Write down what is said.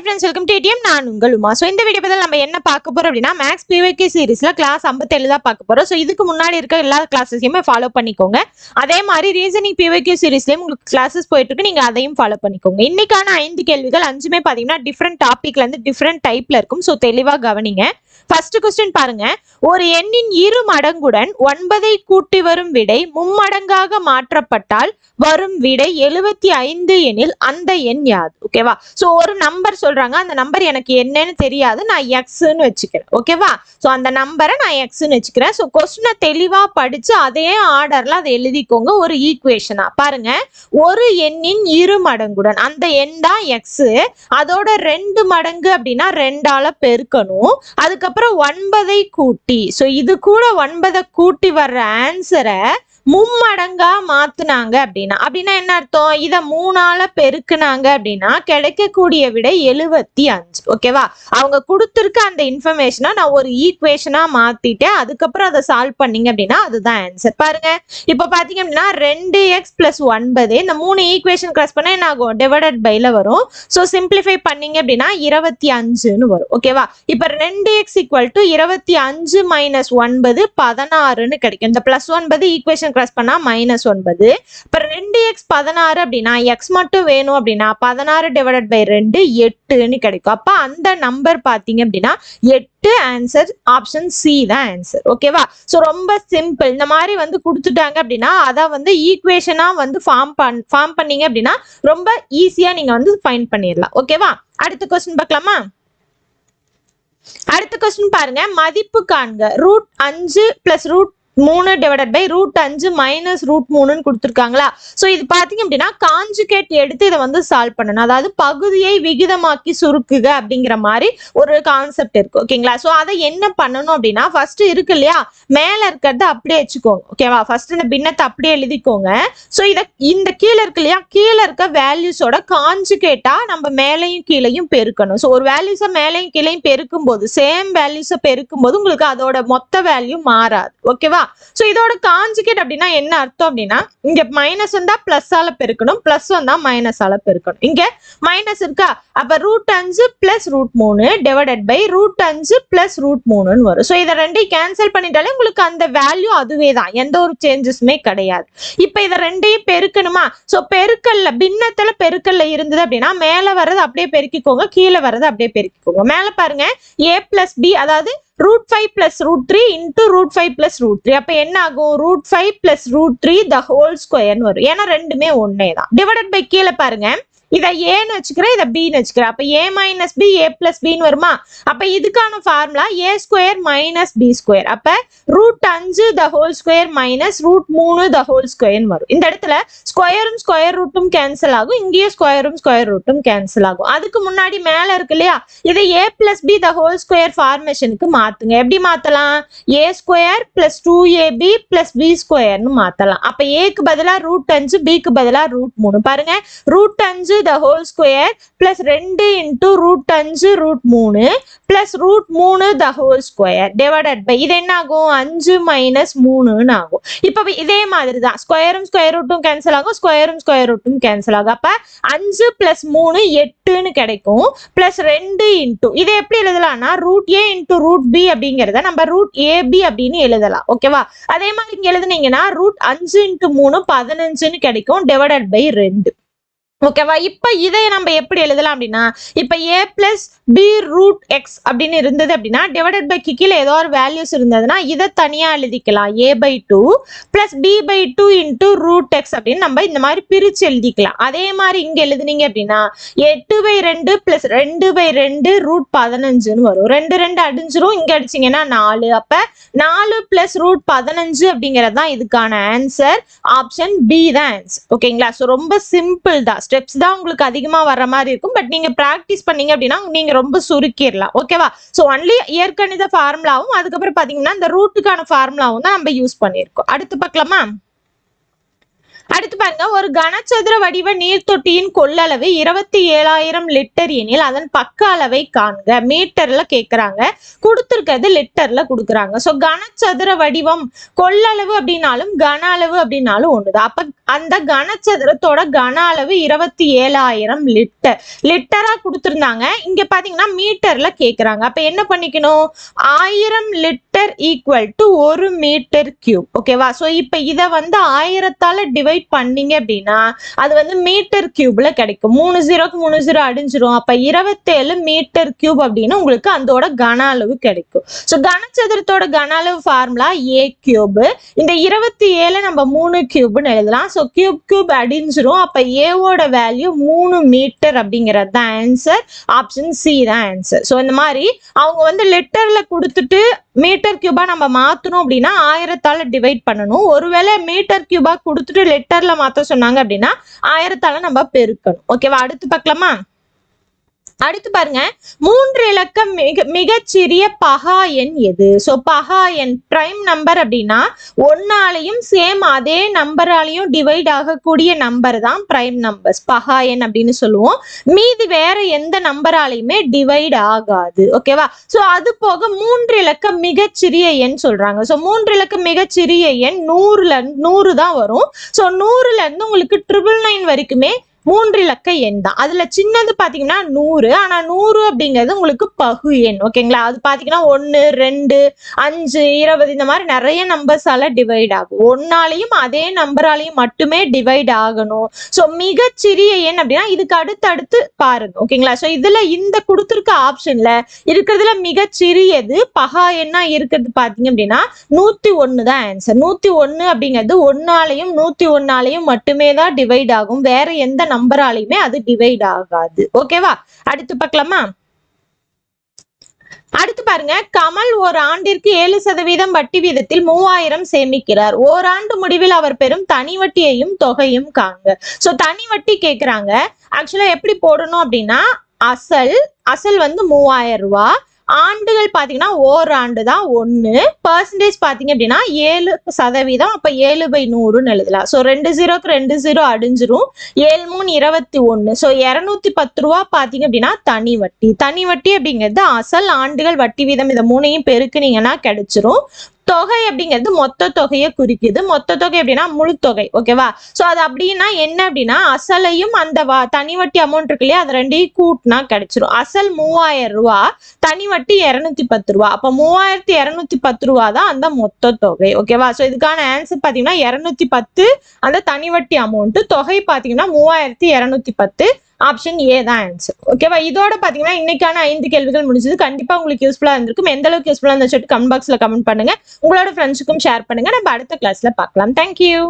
Hi friends welcome to நான் உங்கள் Uma. So இந்த வீடியோ பதில் நம்ம என்ன பார்க்க போகிறோம் அப்படின்னா மேக்ஸ் பிவைகே சீரிஸில் கிளாஸ் ஐம்பத்தேழு தான் பார்க்க போகிறோம் ஸோ இதுக்கு முன்னாடி இருக்க எல்லா கிளாஸஸையுமே ஃபாலோ பண்ணிக்கோங்க. அதே மாதிரி ரீசனிங் பிவைகே சீரிஸ்லேயும் உங்களுக்கு கிளாஸஸ் போயிட்டுருக்கு. நீங்கள் அதையும் ஃபாலோ பண்ணிக்கோங்க. இன்றைக்கான ஐந்து கேள்விகள் அஞ்சுமே பார்த்தீங்கன்னா டிஃப்ரெண்ட் டாப்பிக்லேருந்து டிஃப்ரெண்ட் டைப்ல இருக்கும். ஸோ தெளிவாக கவனிங்க. ஃபர்ஸ்ட் கொஸ்டின் பாருங்க. ஒரு எண்ணின் இரு மடங்குடன் ஒன்பதை கூட்டி வரும் விடை மும்மடங்காக மாற்றப்பட்டால் வரும் விடை எழுபத்தி ஐந்து எனில் அந்த எண் யாது. ஓகேவா ஸோ ஒரு நம்பர் சொல்றாங்க. அந்த நம்பர் எனக்கு என்னன்னு தெரியாது. நான் எக்ஸ்ன்னு வச்சுக்கிறேன். ஓகேவா ஸோ அந்த நம்பரை நான் எக்ஸ்ன்னு வச்சுக்கிறேன். ஸோ கொஸ்டினை தெளிவா படிச்சு அதே ஆர்டர்ல அதை எழுதிக்கோங்க. ஒரு ஈக்குவேஷனா பாருங்க. ஒரு எண்ணின் இரு மடங்குடன் அந்த எண் தான் எக்ஸ் அதோட ரெண்டு மடங்கு அப்படின்னா ரெண்டால பெருக்கணும். அதுக்கப்புறம் ஒன்பதை கூட்டி. சோ இது கூட ஒன்பதை கூட்டி வர்ற ஆன்சரை மும்மடங்கா மாத்துனாங்க அப்படின்னா அப்படின்னா என்ன அர்த்தம்? இதை மூணால பெருக்குனாங்க அப்படின்னா கிடைக்கக்கூடிய விட எழுவத்தி அஞ்சு. ஓகேவா அவங்க கொடுத்துருக்க அந்த இன்ஃபர்மேஷனை நான் ஒரு ஈக்குவேஷனா மாத்திட்டேன். அதுக்கப்புறம் அதை சால்வ் பண்ணீங்க அப்படின்னா அதுதான் ஆன்சர் பாருங்க. இப்போ பாத்தீங்க அப்படின்னா ரெண்டு எக்ஸ் பிளஸ் ஒன்பது இந்த மூணு ஈக்குவேஷன் கிராஸ் பண்ணா என்ன ஆகும்? டிவைடட் பைல வரும். ஸோ சிம்பிளிஃபை பண்ணீங்க அப்படின்னா இருபத்தி அஞ்சுன்னு வரும். ஓகேவா இப்போ ரெண்டு எக்ஸ் ஈக்குவல் டு இருபத்தி அஞ்சு மைனஸ் ஒன்பது பதினாறுன்னு கிடைக்கும். இந்த பிளஸ் ஒன்பது ஈக்குவேஷன் கிராஸ் பண்ணால் மைனஸ் ஒன்பது. இப்போ ரெண்டு எக்ஸ் பதினாறு அப்படின்னா எக்ஸ் மட்டும் வேணும் அப்படின்னா பதினாறு டிவைடட் பை ரெண்டு எட்டுன்னு கிடைக்கும். அப்போ அந்த நம்பர் பார்த்தீங்க அப்படின்னா எட்டு ஆன்சர் ஆப்ஷன் சி தான் ஆன்சர் ஓகேவா ஸோ ரொம்ப சிம்பிள் இந்த மாதிரி வந்து கொடுத்துட்டாங்க அப்படின்னா அதை வந்து ஈக்குவேஷனாக வந்து ஃபார்ம் பண் ஃபார்ம் பண்ணீங்க அப்படின்னா ரொம்ப ஈஸியாக நீங்கள் வந்து ஃபைன் பண்ணிடலாம். ஓகேவா அடுத்த கொஸ்டின் பார்க்கலாமா? அடுத்த கொஸ்டின் பாருங்க. மதிப்பு காண்க. ரூட் அஞ்சு பிளஸ் ரூட் மூணு டிவைடட் பை ரூட் அஞ்சு மைனஸ் ரூட் மூணுன்னு கொடுத்துருக்காங்களா? ஸோ இது பார்த்தீங்க அப்படின்னா காஞ்சுகேட் எடுத்து இதை வந்து சால்வ் பண்ணணும். அதாவது பகுதியை விகிதமாக்கி சுருக்குக அப்படிங்கிற மாதிரி ஒரு கான்செப்ட் இருக்கு ஓகேங்களா ஸோ அதை என்ன பண்ணணும் அப்படின்னா ஃபர்ஸ்ட் இருக்கு இல்லையா? மேலே இருக்கிறத அப்படியே வச்சுக்கோங்க ஓகேவா ஃபர்ஸ்ட் இந்த பின்னத்தை அப்படியே எழுதிக்கோங்க. ஸோ இதை இந்த கீழே இருக்கு இல்லையா? கீழே இருக்க வேல்யூஸோட காஞ்சுகேட்டா நம்ம மேலையும் கீழையும் பெருக்கணும். ஸோ ஒரு வேல்யூஸை மேலையும் கீழையும் பெருக்கும் போது சேம் வேல்யூஸை பெருக்கும் போது உங்களுக்கு அதோட மொத்த வேல்யூ மாறாது ஓகேவா ஸோ இதோட காஞ்சுகேட் அப்படின்னா என்ன அர்த்தம் அப்படின்னா இங்க மைனஸ் வந்தா பிளஸ் ஆல பெருக்கணும் பிளஸ் வந்தா மைனஸ் ஆல பெருக்கணும். இங்க மைனஸ் இருக்கா? அப்ப ரூட் அஞ்சு பிளஸ் ரூட் மூணு டிவைடட் பை ரூட் அஞ்சு பிளஸ் ரூட் மூணுன்னு வரும். ஸோ இதை ரெண்டையும் கேன்சல் பண்ணிட்டாலே உங்களுக்கு அந்த வேல்யூ அதுவே தான் எந்த ஒரு சேஞ்சஸுமே கிடையாது. இப்போ இதை ரெண்டையும் பெருக்கணுமா? ஸோ பெருக்கல்ல பின்னத்துல பெருக்கல்ல இருந்தது அப்படின்னா மேலே வர்றது அப்படியே பெருக்கிக்கோங்க கீழே வர்றது அப்படியே பெருக்கிக்கோங்க. மேலே பாருங்க ஏ பிளஸ் பி அதாவது root five plus root three into root five plus root three அப்போ என்ன ஆகும் root five plus root three the whole ஸ்கொயர்னு வரும். ஏன்னா ரெண்டுமே ஒன்னே தான் டிவைடட் பை கீழே பாருங்க. இதை ஏன்னு வச்சுக்கிறேன் இதை பின்னு வச்சுக்கிறேன். அப்போ A minus B A plus பின்னு வருமா? அப்போ இதுக்கான formula A square minus B square அப்போ ரூட் அஞ்சு the whole square minus root மூணு த ஹோல் ஸ்கொயர்னு வரும். இந்த இடத்துல ஸ்கொயரும் ஸ்கொயர் ரூட்டும் கேன்சல் ஆகும். இங்கேயும் ஸ்கொயரும் ஸ்கொயர் ரூட்டும் கேன்சல் ஆகும். அதுக்கு முன்னாடி மேலே இருக்கு இல்லையா? இதை A plus B the whole square ஃபார்மேஷனுக்கு மாற்றுங்க எப்படி மாற்றலாம் A square plus two AB plus B ஸ்கொயர்னு மாற்றலாம் அப்போ ஏக்கு பதிலாக ரூட் அஞ்சு பிக்கு பதிலாக ரூட் மூணு. பாருங்க. ரூட் அஞ்சு த ஹோல் ஸ்கொயர் பிளஸ் ரெண்டு இன்டூ ரூட் அஞ்சு ரூட் மூணு பிளஸ் ரூட் மூணு the whole square divided by இது என்ன ஆகும் அஞ்சு மைனஸ் மூணுன்னு ஆகும் இப்போ இதே மாதிரி தான் ஸ்கொயரும் ஸ்கொயர் ரூட்டும் கேன்சல் ஆகும். ஸ்கொயரும் ஸ்கொயர் ரூட்டும் கேன்சல் ஆகும். அப்போ அஞ்சு பிளஸ் மூணு எட்டுன்னு கிடைக்கும். பிளஸ் ரெண்டு இன்ட்டு இதை எப்படி எழுதலாம்னா root A into root B அப்படிங்கிறத நம்ம ரூட் ஏபி அப்படின்னு எழுதலாம். ஓகேவா அதே மாதிரி இங்கே எழுதுனீங்கன்னா ரூட் அஞ்சு இன்ட்டு மூணு பதினஞ்சுன்னு கிடைக்கும். டிவைடட் பை ரெண்டு ஓகேவா? இப்போ இதை நம்ம எப்படி எழுதலாம் அப்படின்னா இப்போ A plus B root X அப்படின்னு இருந்தது அப்படின்னா டிவைடட் பை கீழே ஏதோ ஒரு வேல்யூஸ் இருந்ததுன்னா இதை தனியாக எழுதிக்கலாம். A by two plus B by two into root X அப்படின்னு நம்ம இந்த மாதிரி பிரித்து எழுதிக்கலாம். அதே மாதிரி இங்கே எழுதுனீங்க அப்படின்னா எட்டு பை ரெண்டு பிளஸ் ரெண்டு பை ரெண்டு ரூட் பதினஞ்சுன்னு வரும். ரெண்டு ரெண்டு அடிஞ்சிரும். இங்கே அடிச்சிங்கன்னா நாலு. அப்போ நாலு பிளஸ் ரூட் பதினஞ்சு அப்படிங்கிறது தான் இதுக்கான ஆன்சர் ஆப்ஷன் பி தான். ஆன்சர் ஓகேங்களா ஸோ ரொம்ப சிம்பிள் தான். ஸ்டெப்ஸ் தான் உங்களுக்கு அதிகமாக வர மாதிரி இருக்கும். பட் நீங்கள் ப்ராக்டிஸ் பண்ணீங்க அப்படின்னா நீங்கள் ரொம்ப சுருக்கிடலாம். ஓகேவா ஸோ ஒன்லி இயற்கணித ஃபார்முலாவும் அதுக்கப்புறம் பார்த்தீங்கன்னா இந்த ரூட்டுக்கான ஃபார்முலாவும் தான் நம்ம யூஸ் பண்ணியிருக்கோம். அடுத்து பார்க்கலாமா? அடுத்து பாருங்க. ஒரு கனச்சதுர வடிவ நீர் தொட்டியின் கொள்ளளவு இருபத்தி ஏழாயிரம் லிட்டர் எனில் அதன் பக்க அளவை காண்க. மீட்டர்ல கேக்குறாங்க. கொடுத்துருக்கிறது லிட்டர்ல கொடுக்குறாங்க. ஸோ கனச்சதுர வடிவம் கொள்ளளவு அப்படின்னாலும் கன அளவு அப்படின்னாலும் ஒண்ணுதான். அப்ப அந்த கனச்சதுரத்தோட கன அளவு இருபத்தி ஏழாயிரம் லிட்டர். லிட்டரா கொடுத்துருந்தாங்க. இங்க பாத்தீங்கன்னா மீட்டர்ல கேக்குறாங்க. அப்ப என்ன பண்ணிக்கணும்? ஆயிரம் லிட்டர் ஈக்குவல் டு ஒரு மீட்டர் கியூப் ஓகேவா ஸோ இப்போ இதை வந்து ஆயிரத்தால டிவைட் பண்ணீங்க அப்படின்னா அது வந்து மீட்டர் கியூப்ல கிடைக்கும். மூணு ஜீரோக்கு மூணு ஜீரோ அடிஞ்சிரும். அப்ப இருபத்தேழு மீட்டர் கியூப் அப்படின்னு உங்களுக்கு அதோட கன அளவு கிடைக்கும். ஸோ கனச்சதுரத்தோட கன அளவு ஃபார்முலா ஏ கியூப் இந்த இருபத்தி ஏழு நம்ம மூணு கியூப்னு எழுதலாம். ஸோ கியூப் கியூப் அடிஞ்சிரும். அப்போ ஏவோட வேல்யூ மூணு மீட்டர் அப்படிங்கிறது தான் ஆன்சர் ஆப்ஷன் சி தான் ஆன்சர் ஸோ இந்த மாதிரி அவங்க வந்து லெட்டரில் கொடுத்துட்டு மீட்டர் கியூபா நம்ம மாற்றணும் அப்படின்னா ஆயிரத்தால் டிவைட் பண்ணணும். ஒருவேளை மீட்டர் கியூபா கொடுத்துட்டு லெட்டரில் மாற்ற சொன்னாங்க அப்படின்னா ஆயிரத்தால் நம்ம பெருக்கணும். ஓகேவா அடுத்து பார்க்கலாமா? அடுத்து பாருங்க. மூன்று இலக்கம் மிக மிகச்சிறிய பகா எண் எது? ஸோ பகா எண் பிரைம் நம்பர் அப்படின்னா ஒன்னாலையும் சேம் அதே நம்பராலையும் டிவைட் ஆகக்கூடிய நம்பர் தான் பிரைம் நம்பர்ஸ் பகா எண் அப்படின்னு சொல்லுவோம். மீதி வேற எந்த நம்பராலையுமே டிவைட் ஆகாது. ஓகேவா ஸோ அது போக மூன்று இலக்க மிகச்சிறிய எண் சொல்றாங்க. ஸோ மூன்று இலக்க மிகச்சிறிய எண் நூறுல நூறு தான் வரும். ஸோ நூறுல இருந்து உங்களுக்கு ட்ரிபிள் நைன் வரைக்குமே மூன்று இலக்க எண் தான். அதுல சின்னது பாத்தீங்கன்னா நூறு. ஆனா நூறு அப்படிங்கிறது உங்களுக்கு பகு எண். ஓகேங்களா அது பாத்தீங்கன்னா ஒன்னு ரெண்டு அஞ்சு இருபது இந்த மாதிரி நிறைய நம்பர்ஸால டிவைட் ஆகும். ஒன்னாலையும் அதே நம்பராலையும் மட்டுமே டிவைட் ஆகணும். ஸோ மிகச்சிறிய எண் அப்படின்னா இதுக்கு அடுத்து அடுத்து பாருங்க ஓகேங்களா ஸோ இதுல இந்த கொடுத்துருக்க ஆப்ஷன்ல இருக்கிறதுல மிகச்சிறியது பகா எண்ணா இருக்கிறது பாத்தீங்க அப்படின்னா நூத்தி ஒன்னு தான் ஆன்சர் நூத்தி ஒன்னு அப்படிங்கிறது ஒன்னாலையும் நூத்தி ஒன்னாலையும் மட்டுமே தான் டிவைட் ஆகும். வேற எந்த நம்பராலையுமே அது டிவைட் ஆகாது. ஓகேவா அடுத்து பார்க்கலாமா? அடுத்து பாருங்க. கமல் ஒரு ஆண்டிற்கு ஏழு சதவீதம் வட்டி வீதத்தில் மூவாயிரம் சேமிக்கிறார். ஓராண்டு முடிவில் அவர் பெறும் தனி வட்டியையும் தொகையும் காங்க. சோ தனி வட்டி கேக்குறாங்க. ஆக்சுவலா எப்படி போடணும் அப்படின்னா அசல் அசல் வந்து மூவாயிரம் ரூபாய் ஆண்டுகள் பாத்தீங்கன்னா ஓராண்டு தான் ஒன்று பர்சன்டேஜ் பார்த்தீங்க அப்படின்னா ஏழு சதவீதம் அப்போ ஏழு பை நூறுன்னு எழுதலாம். ஸோ ரெண்டு ஜீரோக்கு ரெண்டு ஜீரோ அடிஞ்சிரும். ஏழு மூணு இருபத்தி ஒன்று ஸோ இரநூத்தி பத்து ரூபா பார்த்தீங்க அப்படின்னா தனி வட்டி. தனி வட்டி அப்படிங்கிறது அசல் ஆண்டுகள் வட்டி வீதம். இதை மூணையும் பெருக்குனீங்கன்னா கிடைச்சிரும். தொகை அப்படிங்கிறது மொத்த தொகையை குறிக்குது. மொத்த தொகை அப்படின்னா முழு தொகை ஓகேவா ஸோ அது அப்படின்னா என்ன அப்படின்னா அசலையும் அந்த வா தனி வட்டி அமௌண்ட் இருக்கு இல்லையா அது ரெண்டையும் கூட்டினா கிடைச்சிரும். அசல் மூவாயிரம் ரூபா தனி வட்டி இரநூத்தி பத்து ரூபா. அப்போ மூவாயிரத்தி இரநூத்தி பத்து ரூபா தான் அந்த மொத்த தொகை ஓகேவா ஸோ இதுக்கான ஆன்சர் பார்த்தீங்கன்னா இரநூத்தி பத்து அந்த தனி வட்டி தொகை பார்த்தீங்கன்னா மூவாயிரத்தி இரநூத்தி பத்து ஆப்ஷன் ஏ தான் ஆன்சர் ஓகேவா இதோட பார்த்தீங்கன்னா இன்னைக்கான ஐந்து கேள்விகள் முடிஞ்சது. கண்டிப்பா உங்களுக்கு யூஸ்ஃபுல்லா இருந்திருக்கும். எந்த அளவுக்கு யூஸ்ஃபுல்லா இருந்துச்சு கமெண்ட் பாக்ஸில் கமெண்ட் பண்ணுங்க. உங்களோட ஃப்ரெண்ட்ஸுக்கும் ஷேர் பண்ணுங்க. நம்ம அடுத்த கிளாஸ்ல பார்க்கலாம். தேங்க்யூ